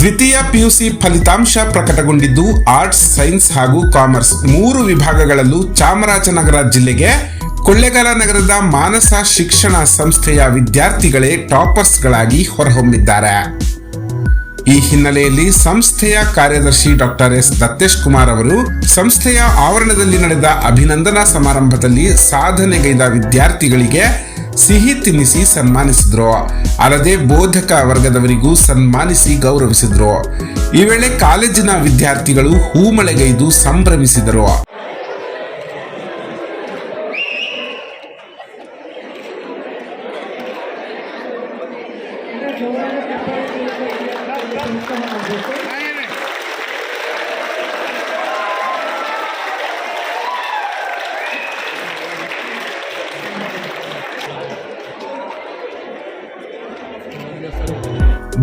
ದ್ವಿತೀಯ ಪಿಯುಸಿ ಫಲಿತಾಂಶ ಪ್ರಕಟಗೊಂಡಿದ್ದು ಆರ್ಟ್ಸ್ ಸೈನ್ಸ್ ಹಾಗೂ ಕಾಮರ್ಸ್ ಮೂರು ವಿಭಾಗಗಳಲ್ಲೂ ಚಾಮರಾಜನಗರ ಜಿಲ್ಲೆಗೆ ಕೊಳ್ಳೇಗಾಲ ನಗರದ ಮಾನಸ ಶಿಕ್ಷಣ ಸಂಸ್ಥೆಯ ವಿದ್ಯಾರ್ಥಿಗಳೇ ಟಾಪರ್ಸ್ಗಳಾಗಿ ಹೊರಹೊಮ್ಮಿದ್ದಾರೆ. ಈ ಹಿನ್ನೆಲೆಯಲ್ಲಿ ಸಂಸ್ಥೆಯ ಕಾರ್ಯದರ್ಶಿ ಡಾಕ್ಟರ್ ಎಸ್ ದತ್ತೇಶ್ ಕುಮಾರ್ ಅವರು ಸಂಸ್ಥೆಯ ಆವರಣದಲ್ಲಿ ನಡೆದ ಅಭಿನಂದನಾ ಸಮಾರಂಭದಲ್ಲಿ ಸಾಧನೆಗೈದ ವಿದ್ಯಾರ್ಥಿಗಳಿಗೆ ಸಿಹಿ ತಿನ್ನಿಸಿ ಸನ್ಮಾನಿಸಿದ್ರು. ಅಲ್ಲದೆ ಬೋಧಕ ವರ್ಗದವರಿಗೂ ಸನ್ಮಾನಿಸಿ ಗೌರವಿಸಿದ್ರು. ಈ ವೇಳೆ ಕಾಲೇಜಿನ ವಿದ್ಯಾರ್ಥಿಗಳು ಹೂಮಳೆಗೈದು ಸಂಭ್ರಮಿಸಿದರು.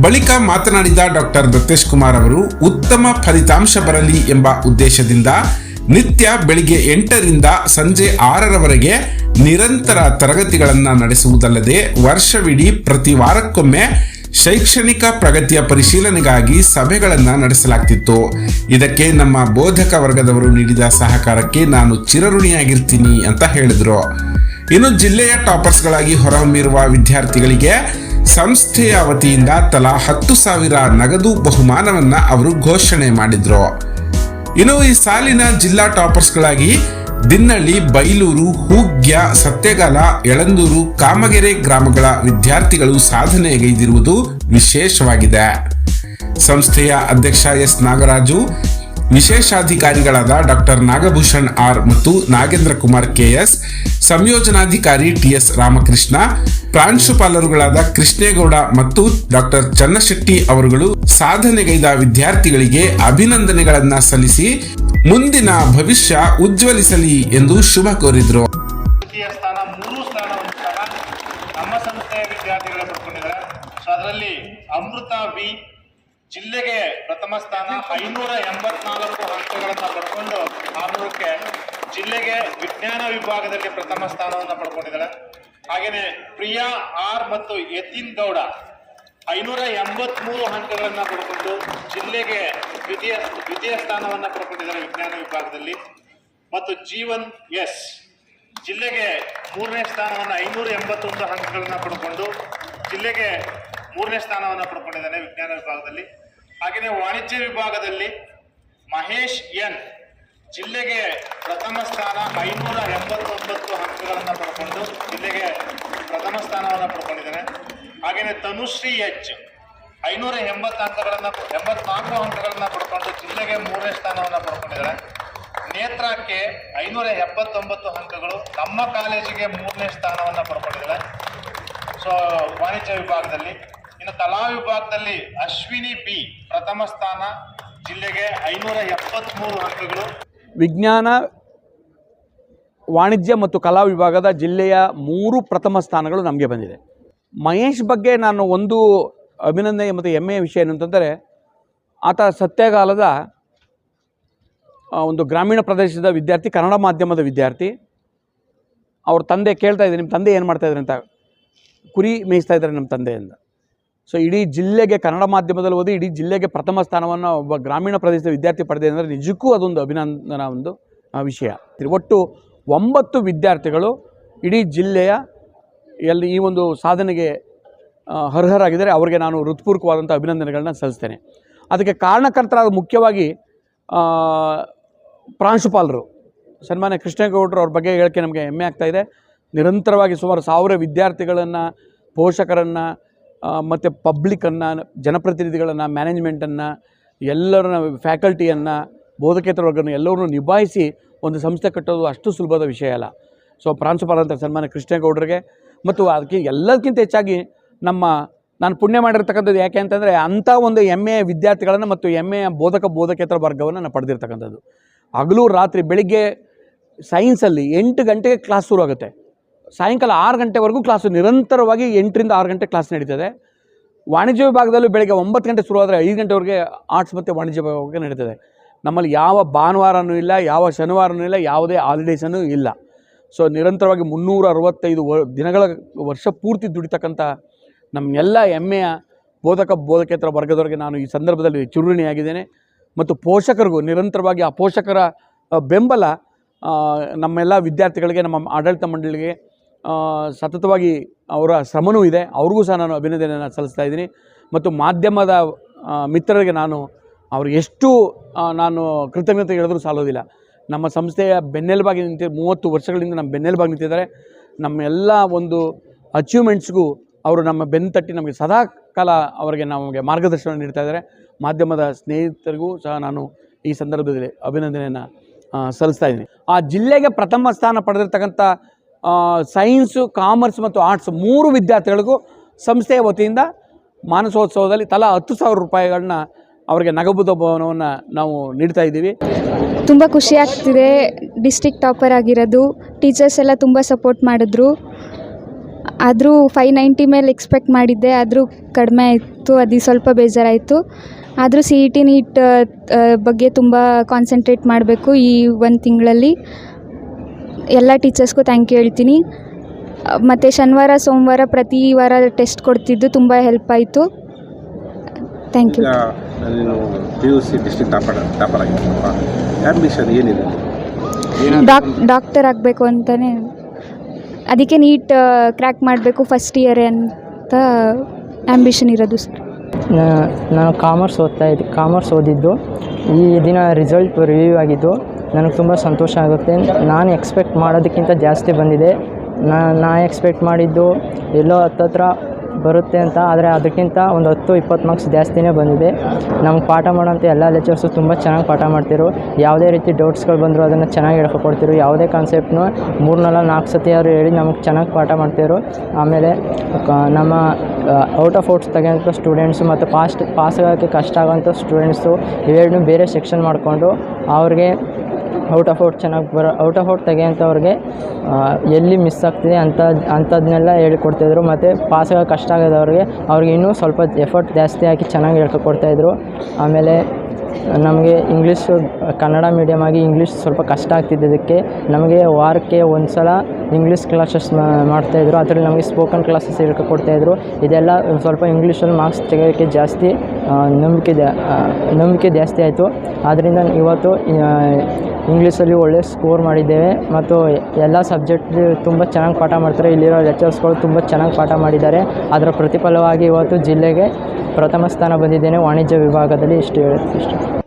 ಬಳಿಕ ಮಾತನಾಡಿದ ಡಾಕ್ಟರ್ ದತ್ತೇಶ್ ಕುಮಾರ್ ಅವರು, ಉತ್ತಮ ಫಲಿತಾಂಶ ಬರಲಿ ಎಂಬ ಉದ್ದೇಶದಿಂದ ನಿತ್ಯ ಬೆಳಿಗ್ಗೆ ಎಂಟರಿಂದ ಸಂಜೆ ಆರರವರೆಗೆ ನಿರಂತರ ತರಗತಿಗಳನ್ನು ನಡೆಸುವುದಲ್ಲದೆ ವರ್ಷವಿಡೀ ಪ್ರತಿ ವಾರಕ್ಕೊಮ್ಮೆ ಶೈಕ್ಷಣಿಕ ಪ್ರಗತಿಯ ಪರಿಶೀಲನೆಗಾಗಿ ಸಭೆಗಳನ್ನು ನಡೆಸಲಾಗ್ತಿತ್ತು. ಇದಕ್ಕೆ ನಮ್ಮ ಬೋಧಕ ವರ್ಗದವರು ನೀಡಿದ ಸಹಕಾರಕ್ಕೆ ನಾನು ಚಿರಋಣಿಯಾಗಿರ್ತೀನಿ ಅಂತ ಹೇಳಿದರು. ಇನ್ನು ಜಿಲ್ಲೆಯ ಟಾಪರ್ಸ್ಗಳಾಗಿ ಹೊರಹೊಮ್ಮಿರುವ ವಿದ್ಯಾರ್ಥಿಗಳಿಗೆ ಸಂಸ್ಥೆಯ ವತಿಯಿಂದ ತಲಾ ಹತ್ತು ಸಾವಿರ ನಗದು ಬಹುಮಾನವನ್ನ ಅವರು ಘೋಷಣೆ ಮಾಡಿದ್ರು. ಇನ್ನು ಈ ಸಾಲಿನ ಜಿಲ್ಲಾ ಟಾಪರ್ಸ್ಗಳಾಗಿ ದಿನ್ನಳ್ಳಿ, ಬೈಲೂರು, ಹೂಗ್ಯ ಸತ್ಯಗಾಲ ಯಳಂದೂರು, ಕಾಮಗೆರೆ ಗ್ರಾಮಗಳ ವಿದ್ಯಾರ್ಥಿಗಳು ಸಾಧನೆಗೈದಿರುವುದು ವಿಶೇಷವಾಗಿದೆ. ಸಂಸ್ಥೆಯ ಅಧ್ಯಕ್ಷ ಎಸ್. ನಾಗರಾಜು, ವಿಶೇಷಾಧಿಕಾರಿಗಳಾದ ಡಾಕ್ಟರ್ ನಾಗಭೂಷಣ್ ಆರ್ ಮತ್ತು ನಾಗೇಂದ್ರ ಕುಮಾರ್ ಕೆಎಸ್ ಸಂಯೋಜನಾಧಿಕಾರಿ ಟಿಎಸ್ ರಾಮಕೃಷ್ಣ, ಪ್ರಾಂಶುಪಾಲರುಗಳಾದ ಕೃಷ್ಣೇಗೌಡ ಮತ್ತು ಡಾಕ್ಟರ್ ಚನ್ನಶೆಟ್ಟಿ ಅವರುಗಳು ಸಾಧನೆಗೈದ ವಿದ್ಯಾರ್ಥಿಗಳಿಗೆ ಅಭಿನಂದನೆಗಳನ್ನ ಸಲ್ಲಿಸಿ ಮುಂದಿನ ಭವಿಷ್ಯ ಉಜ್ವಲಿಸಲಿ ಎಂದು ಶುಭ ಕೋರಿದ್ರು. ಅಮೃತ ವಿ ಜಿಲ್ಲೆಗೆ ಪ್ರಥಮ ಸ್ಥಾನ, ಐನೂರ ಎಂಬತ್ನಾಲ್ಕು ಅಂಕಗಳನ್ನು ಜಿಲ್ಲೆಗೆ ವಿಜ್ಞಾನ ವಿಭಾಗದಲ್ಲಿ ಪ್ರಥಮ ಸ್ಥಾನವನ್ನು ಪಡ್ಕೊಂಡಿದ್ದಾರೆ. ಹಾಗೆಯೇ ಪ್ರಿಯಾ, ಆರ್ ಮತ್ತು ಯತಿನ್ ಗೌಡ ಐನೂರ ಎಂಬತ್ಮೂರು ಅಂಕಗಳನ್ನು ಪಡ್ಕೊಂಡು ಜಿಲ್ಲೆಗೆ ದ್ವಿತೀಯ ದ್ವಿತೀಯ ಸ್ಥಾನವನ್ನು ಪಡ್ಕೊಂಡಿದ್ದಾರೆ ವಿಜ್ಞಾನ ವಿಭಾಗದಲ್ಲಿ. ಮತ್ತು ಜೀವನ್ ಎಸ್ ಜಿಲ್ಲೆಗೆ ಮೂರನೇ ಸ್ಥಾನವನ್ನು ಐನೂರ ಎಂಬತ್ತೊಂದು ಅಂಕಗಳನ್ನು ಪಡ್ಕೊಂಡು ಜಿಲ್ಲೆಗೆ ಮೂರನೇ ಸ್ಥಾನವನ್ನು ಪಡ್ಕೊಂಡಿದ್ದಾನೆ ವಿಜ್ಞಾನ ವಿಭಾಗದಲ್ಲಿ. ಹಾಗೆಯೇ ವಾಣಿಜ್ಯ ವಿಭಾಗದಲ್ಲಿ ಮಹೇಶ್ ಎನ್ ಜಿಲ್ಲೆಗೆ ಪ್ರಥಮ ಸ್ಥಾನ ಐನೂರ ಎಂಬತ್ತೊಂಬತ್ತು ಅಂಕಗಳನ್ನು ಪಡ್ಕೊಂಡು ಜಿಲ್ಲೆಗೆ ಪ್ರಥಮ ಸ್ಥಾನವನ್ನು ಪಡ್ಕೊಂಡಿದ್ದಾರೆ. ಹಾಗೆಯೇ ತನುಶ್ರೀ ಎಚ್ ಐನೂರ ಎಂಬತ್ತು ಅಂಕಗಳನ್ನು, ಎಂಬತ್ನಾಲ್ಕು ಅಂಕಗಳನ್ನು ಪಡ್ಕೊಂಡು ಜಿಲ್ಲೆಗೆ ಮೂರನೇ ಸ್ಥಾನವನ್ನು ಪಡ್ಕೊಂಡಿದ್ದಾರೆ. ನೇತ್ರಕ್ಕೆ ಐನೂರ ಎಪ್ಪತ್ತೊಂಬತ್ತು ಅಂಕಗಳು ನಮ್ಮ ಕಾಲೇಜಿಗೆ ಮೂರನೇ ಸ್ಥಾನವನ್ನು ಪಡ್ಕೊಂಡಿದ್ದಾರೆ. ಸೊ ವಾಣಿಜ್ಯ ವಿಭಾಗದಲ್ಲಿ. ಇನ್ನು ಕಲಾ ವಿಭಾಗದಲ್ಲಿ ಅಶ್ವಿನಿ ಬಿ ಪ್ರಥಮ ಸ್ಥಾನ, ಜಿಲ್ಲೆಗೆ ಐನೂರ ಎಪ್ಪತ್ತ್ಮೂರು ಅಂಕಗಳು. ವಿಜ್ಞಾನ, ವಾಣಿಜ್ಯ ಮತ್ತು ಕಲಾ ವಿಭಾಗದ ಜಿಲ್ಲೆಯ ಮೂರು ಪ್ರಥಮ ಸ್ಥಾನಗಳು ನಮಗೆ ಬಂದಿದೆ. ಮಹೇಶ್ ಬಗ್ಗೆ ನಾನು ಒಂದು ಅಭಿನಂದನೆ ಮತ್ತು ಹೆಮ್ಮೆಯ ವಿಷಯ ಏನು ಅಂತಂದರೆ, ಆತ ಸತ್ಯಗಾಲದ ಒಂದು ಗ್ರಾಮೀಣ ಪ್ರದೇಶದ ವಿದ್ಯಾರ್ಥಿ, ಕನ್ನಡ ಮಾಧ್ಯಮದ ವಿದ್ಯಾರ್ಥಿ. ಅವ್ರ ತಂದೆ ಕೇಳ್ತಾ ಇದ್ದಾರೆ, ನಿಮ್ಮ ತಂದೆ ಏನು ಮಾಡ್ತಾಯಿದ್ರೆ ಅಂತ ಕುರಿ ಮೇಯಿಸ್ತಾ ಇದ್ದಾರೆ ನಮ್ಮ ತಂದೆಯಿಂದ. ಸೊ ಇಡೀ ಜಿಲ್ಲೆಗೆ ಕನ್ನಡ ಮಾಧ್ಯಮದಲ್ಲಿ ಓದಿ ಇಡೀ ಜಿಲ್ಲೆಗೆ ಪ್ರಥಮ ಸ್ಥಾನವನ್ನು ಒಬ್ಬ ಗ್ರಾಮೀಣ ಪ್ರದೇಶದ ವಿದ್ಯಾರ್ಥಿ ಪಡೆದಿದೆ ಅಂದರೆ ನಿಜಕ್ಕೂ ಅದೊಂದು ಅಭಿನಂದನ ಒಂದು ವಿಷಯ. ಒಟ್ಟು ಒಂಬತ್ತು ವಿದ್ಯಾರ್ಥಿಗಳು ಇಡೀ ಜಿಲ್ಲೆಯ ಎಲ್ಲಿ ಈ ಒಂದು ಸಾಧನೆಗೆ ಅರ್ಹರಾಗಿದ್ದಾರೆ. ಅವರಿಗೆ ನಾನು ಹೃತ್ಪೂರ್ವಕವಾದಂಥ ಅಭಿನಂದನೆಗಳನ್ನ ಸಲ್ಲಿಸ್ತೇನೆ. ಅದಕ್ಕೆ ಕಾರಣಕರ್ತರಾದ ಮುಖ್ಯವಾಗಿ ಪ್ರಾಂಶುಪಾಲರು ಸನ್ಮಾನ್ಯ ಕೃಷ್ಣೇಗೌಡರು ಅವ್ರ ಬಗ್ಗೆ ಹೇಳೋಕ್ಕೆ ನಮಗೆ ಹೆಮ್ಮೆ ಆಗ್ತಾ ಇದೆ. ನಿರಂತರವಾಗಿ ಸುಮಾರು ಸಾವಿರ ವಿದ್ಯಾರ್ಥಿಗಳನ್ನು, ಪೋಷಕರನ್ನು ಮತ್ತು ಪಬ್ಲಿಕ್ಕನ್ನು ಜನಪ್ರತಿನಿಧಿಗಳನ್ನು ಮ್ಯಾನೇಜ್ಮೆಂಟನ್ನು ಎಲ್ಲರನ್ನ ಫ್ಯಾಕಲ್ಟಿಯನ್ನು ಬೋಧಕೇತರ ವರ್ಗನ ಎಲ್ಲರನ್ನೂ ನಿಭಾಯಿಸಿ ಒಂದು ಸಂಸ್ಥೆ ಕಟ್ಟೋದು ಅಷ್ಟು ಸುಲಭದ ವಿಷಯ ಅಲ್ಲ. ಸೊ ಪ್ರಾಂಶುಪಾಲರಂತ ಸನ್ಮಾನ ಕೃಷ್ಣೇಗೌಡರಿಗೆ ಮತ್ತು ಅದಕ್ಕೆ ಎಲ್ಲದಕ್ಕಿಂತ ಹೆಚ್ಚಾಗಿ ನಮ್ಮ, ನಾನು ಪುಣ್ಯ ಮಾಡಿರ್ತಕ್ಕಂಥದ್ದು ಯಾಕೆ ಅಂತಂದರೆ ಅಂಥ ಒಂದು ಹೆಮ್ಮೆಯ ವಿದ್ಯಾರ್ಥಿಗಳನ್ನು ಮತ್ತು ಹೆಮ್ಮೆಯ ಬೋಧಕ ಬೋಧಕೇತರ ವರ್ಗವನ್ನು ನಾನು ಪಡೆದಿರ್ತಕ್ಕಂಥದ್ದು. ಹಗಲು ರಾತ್ರಿ ಬೆಳಿಗ್ಗೆ ಸೈನ್ಸಲ್ಲಿ ಎಂಟು ಗಂಟೆಗೆ ಕ್ಲಾಸ್ ಶುರು ಆಗುತ್ತೆ ಸಾಯಂಕಾಲ ಆರು ಗಂಟೆವರೆಗೂ ಕ್ಲಾಸು ನಿರಂತರವಾಗಿ ಎಂಟರಿಂದ ಆರು ಗಂಟೆ ಕ್ಲಾಸ್ ನಡೀತದೆ. ವಾಣಿಜ್ಯ ವಿಭಾಗದಲ್ಲೂ ಬೆಳಗ್ಗೆ ಒಂಬತ್ತು ಗಂಟೆ ಶುರುವಾದರೆ ಐದು ಗಂಟೆವರೆಗೆ ಆರ್ಟ್ಸ್ ಮತ್ತು ವಾಣಿಜ್ಯ ವಿಭಾಗ ನಡೀತದೆ. ನಮ್ಮಲ್ಲಿ ಯಾವ ಭಾನುವಾರನೂ ಇಲ್ಲ, ಯಾವ ಶನಿವಾರನೂ ಇಲ್ಲ, ಯಾವುದೇ ಹಾಲಿಡೇಸನ್ನು ಇಲ್ಲ. ಸೊ ನಿರಂತರವಾಗಿ ಮುನ್ನೂರ ಅರವತ್ತೈದು ವ, ದಿನಗಳ ವರ್ಷ ಪೂರ್ತಿ ದುಡಿತಕ್ಕಂಥ ನಮ್ಮೆಲ್ಲ ಹೆಮ್ಮೆಯ ಬೋಧಕ ಬೋಧಕೇತರ ವರ್ಗದವರಿಗೆ ನಾನು ಈ ಸಂದರ್ಭದಲ್ಲಿ ಚುರುಣಿಯಾಗಿದ್ದೇನೆ ಮತ್ತು ಪೋಷಕರಿಗೂ ನಿರಂತರವಾಗಿ ಆ ಪೋಷಕರ ಬೆಂಬಲ ನಮ್ಮೆಲ್ಲ ವಿದ್ಯಾರ್ಥಿಗಳಿಗೆ, ನಮ್ಮ ಆಡಳಿತ ಮಂಡಳಿಗೆ ಸತತವಾಗಿ ಅವರ ಶ್ರಮನೂ ಇದೆ. ಅವ್ರಿಗೂ ಸಹ ನಾನು ಅಭಿನಂದನೆಯನ್ನು ಸಲ್ಲಿಸ್ತಾ ಇದ್ದೀನಿ. ಮತ್ತು ಮಾಧ್ಯಮದ ಮಿತ್ರರಿಗೆ ನಾನು ಅವ್ರಿಗೆ ಎಷ್ಟು ನಾನು ಕೃತಜ್ಞತೆ ಹೇಳಿದ್ರೂ ಸಾಲೋದಿಲ್ಲ. ನಮ್ಮ ಸಂಸ್ಥೆಯ ಬೆನ್ನೆಲುಬಾಗಿ ನಿಂತ ಮೂವತ್ತು ವರ್ಷಗಳಿಂದ ನಮ್ಮ ಬೆನ್ನೆಲುಬಾಗಿ ನಿಂತಿದ್ದಾರೆ. ನಮ್ಮ ಎಲ್ಲ ಒಂದು ಅಚೀವ್ಮೆಂಟ್ಸ್ಗೂ ಅವರು ನಮ್ಮ ಬೆನ್ನು ತಟ್ಟಿ ನಮಗೆ ಸದಾ ಕಾಲ ಅವರಿಗೆ ನಮಗೆ ಮಾರ್ಗದರ್ಶನ ನೀಡ್ತಾ ಇದ್ದಾರೆ. ಮಾಧ್ಯಮದ ಸ್ನೇಹಿತರಿಗೂ ಸಹ ನಾನು ಈ ಸಂದರ್ಭದಲ್ಲಿ ಅಭಿನಂದನೆಯನ್ನು ಸಲ್ಲಿಸ್ತಾ ಇದ್ದೀನಿ. ಆ ಜಿಲ್ಲೆಗೆ ಪ್ರಥಮ ಸ್ಥಾನ ಪಡೆದಿರ್ತಕ್ಕಂಥ ಸೈನ್ಸು, ಕಾಮರ್ಸ್ ಮತ್ತು ಆರ್ಟ್ಸ್ ಮೂರು ವಿದ್ಯಾರ್ಥಿಗಳಿಗೂ ಸಂಸ್ಥೆಯ ವತಿಯಿಂದ ಮಾನಸೋತ್ಸವದಲ್ಲಿ ತಲಾ ಹತ್ತು ಸಾವಿರ ರೂಪಾಯಿಗಳನ್ನ ಅವರಿಗೆ ನಗಬುದ ಭವನವನ್ನು ನಾವು ನೀಡ್ತಾ ಇದ್ದೀವಿ. ತುಂಬ ಖುಷಿ ಆಗ್ತಿದೆ ಡಿಸ್ಟಿಕ್ ಟಾಪರ್ ಆಗಿರೋದು. ಟೀಚರ್ಸ್ ಎಲ್ಲ ತುಂಬ ಸಪೋರ್ಟ್ ಮಾಡಿದ್ರು. ಆದರೂ ಫೈವ್ ನೈಂಟಿ ಮೇಲೆ ಎಕ್ಸ್ಪೆಕ್ಟ್ ಮಾಡಿದ್ದೆ, ಆದರೂ ಕಡಿಮೆ ಆಯಿತು, ಅದು ಸ್ವಲ್ಪ ಬೇಜಾರಾಯಿತು. ಆದರೂ ಸಿ ಇ ಟಿ ನೀಟ್ ಬಗ್ಗೆ ತುಂಬ ಕಾನ್ಸಂಟ್ರೇಟ್ ಮಾಡಬೇಕು ಈ ಒಂದು ತಿಂಗಳಲ್ಲಿ. ಎಲ್ಲ ಟೀಚರ್ಸ್ಗೂ ಥ್ಯಾಂಕ್ ಯು ಹೇಳ್ತೀನಿ. ಮತ್ತು ಶನಿವಾರ ಸೋಮವಾರ ಪ್ರತಿ ವಾರ ಟೆಸ್ಟ್ ಕೊಡ್ತಿದ್ದು ತುಂಬ ಹೆಲ್ಪ್ ಆಯಿತು. ಥ್ಯಾಂಕ್ ಯು ನೀನು P U C district topper topper ಆಗಿದ್ದಪ್ಪ ambition ಏನಿದೆ? ಡಾಕ್ ಡಾಕ್ಟರ್ ಆಗಬೇಕು ಅಂತಲೇ ಅದಕ್ಕೆ ನೀಟ್ ಕ್ರ್ಯಾಕ್ ಮಾಡಬೇಕು ಫಸ್ಟ್ ಇಯರೇ ಅಂತ ಆ್ಯಂಬಿಷನ್ ಇರೋದು ಸರ್ ನಾನು ಕಾಮರ್ಸ್ ಓದ್ತಾ ಇದ್ದೆ ಕಾಮರ್ಸ್ ಓದಿದ್ದು. ಈ ದಿನ ರಿಸಲ್ಟ್ ರಿವ್ಯೂ ಆಗಿದ್ದು. ನನಗೆ ತುಂಬ ಸಂತೋಷ ಆಗುತ್ತೆ. ನಾನು ಎಕ್ಸ್ಪೆಕ್ಟ್ ಮಾಡೋದಕ್ಕಿಂತ ಜಾಸ್ತಿ ಬಂದಿದೆ. ನಾ ಎಕ್ಸ್ಪೆಕ್ಟ್ ಮಾಡಿದ್ದು ಎಲ್ಲೋ ಹತ್ತತ್ರ ಬರುತ್ತೆ ಅಂತ, ಆದರೆ ಅದಕ್ಕಿಂತ ಒಂದು ಹತ್ತು, ಇಪ್ಪತ್ತು ಮಾರ್ಕ್ಸ್ ಜಾಸ್ತಿನೇ ಬಂದಿದೆ. ನಮ್ಗೆ ಪಾಠ ಮಾಡೋಂಥ ಎಲ್ಲ ಲೆಕ್ಚರ್ಸು ತುಂಬ ಚೆನ್ನಾಗಿ ಪಾಠ ಮಾಡ್ತಿರು. ಯಾವುದೇ ರೀತಿ ಡೌಟ್ಸ್ಗಳು ಬಂದರೂ ಅದನ್ನು ಚೆನ್ನಾಗಿ ಹೇಳ್ಕೊಡ್ತಿರು ಯಾವುದೇ ಕಾನ್ಸೆಪ್ಟ್ನು ಮೂರ್ನಲ್ಲ ನಾಲ್ಕು ಸತಿ ಅವರು ಹೇಳಿ ನಮಗೆ ಚೆನ್ನಾಗಿ ಪಾಠ ಮಾಡ್ತಿರು. ಆಮೇಲೆ ನಮ್ಮ ಔಟ್ ಆಫ್ ಔಟ್ಸ್ ತೆಗೆಯೋಂಥ ಸ್ಟೂಡೆಂಟ್ಸು ಮತ್ತು ಪಾಸ್ಟ್ ಪಾಸ್ ಆಗೋಕ್ಕೆ ಕಷ್ಟ ಆಗೋಂಥ ಸ್ಟೂಡೆಂಟ್ಸು ಇವೆರಡನ್ನೂ ಬೇರೆ ಸೆಕ್ಷನ್ ಮಾಡಿಕೊಂಡು ಅವ್ರಿಗೆ ಔಟ್ ಆಫ್ ಔಟ್ ಚೆನ್ನಾಗಿ ಬರೋ, ಔಟ್ ಆಫ್ ಔಟ್ ತೆಗೆಯೋಂಥವ್ರಿಗೆ ಎಲ್ಲಿ ಮಿಸ್ ಆಗ್ತಿದೆ ಅಂಥ ಅಂಥದ್ದನ್ನೆಲ್ಲ ಹೇಳ್ಕೊಡ್ತಾಯಿದ್ರು. ಮತ್ತು ಪಾಸ್ ಆಗೋ ಕಷ್ಟ ಆಗೋದವ್ರಿಗೆ ಅವ್ರಿಗೆ ಇನ್ನೂ ಸ್ವಲ್ಪ ಎಫರ್ಟ್ ಜಾಸ್ತಿ ಹಾಕಿ ಚೆನ್ನಾಗಿ ಹೇಳ್ಕೊಡ್ತಾಯಿದ್ರು. ಆಮೇಲೆ ನಮಗೆ ಇಂಗ್ಲೀಷು ಕನ್ನಡ ಮೀಡಿಯಮ್ ಆಗಿ ಇಂಗ್ಲೀಷ್ ಸ್ವಲ್ಪ ಕಷ್ಟ ಆಗ್ತಿದ್ದಕ್ಕೆ ನಮಗೆ ವಾರಕ್ಕೆ ಒಂದು ಸಲ ಇಂಗ್ಲೀಷ್ ಕ್ಲಾಸಸ್ ಮಾಡ್ತಾಯಿದ್ರು. ಅದರಲ್ಲಿ ನಮಗೆ ಸ್ಪೋಕನ್ ಕ್ಲಾಸಸ್ ಹೇಳ್ಕೊಡ್ತಾಯಿದ್ರು. ಇದೆಲ್ಲ ಸ್ವಲ್ಪ ಇಂಗ್ಲೀಷಲ್ಲಿ ಮಾರ್ಕ್ಸ್ ತೆಗೆಯೋಕ್ಕೆ ಜಾಸ್ತಿ ನಂಬಿಕೆ ನಂಬಿಕೆ ಜಾಸ್ತಿ ಆಯಿತು. ಆದ್ದರಿಂದ ಇವತ್ತು ಇಂಗ್ಲೀಷಲ್ಲಿ ಒಳ್ಳೆ ಸ್ಕೋರ್ ಮಾಡಿದ್ದೇವೆ ಮತ್ತು ಎಲ್ಲ ಸಬ್ಜೆಕ್ಟ್ ತುಂಬ ಚೆನ್ನಾಗಿ ಪಾಠ ಮಾಡ್ತಾರೆ. ಇಲ್ಲಿರೋ ಲೆಕ್ಚರ್ಸ್ಗಳು ತುಂಬ ಚೆನ್ನಾಗಿ ಪಾಠ ಮಾಡಿದ್ದಾರೆ. ಅದರ ಪ್ರತಿಫಲವಾಗಿ ಇವತ್ತು ಜಿಲ್ಲೆಗೆ ಪ್ರಥಮ ಸ್ಥಾನ ಬಂದಿದ್ದೇನೆ. ವಾಣಿಜ್ಯ ವಿಭಾಗದಲ್ಲಿ ಇಷ್ಟು ಹೇಳುತ್ತೆ ಇಷ್ಟ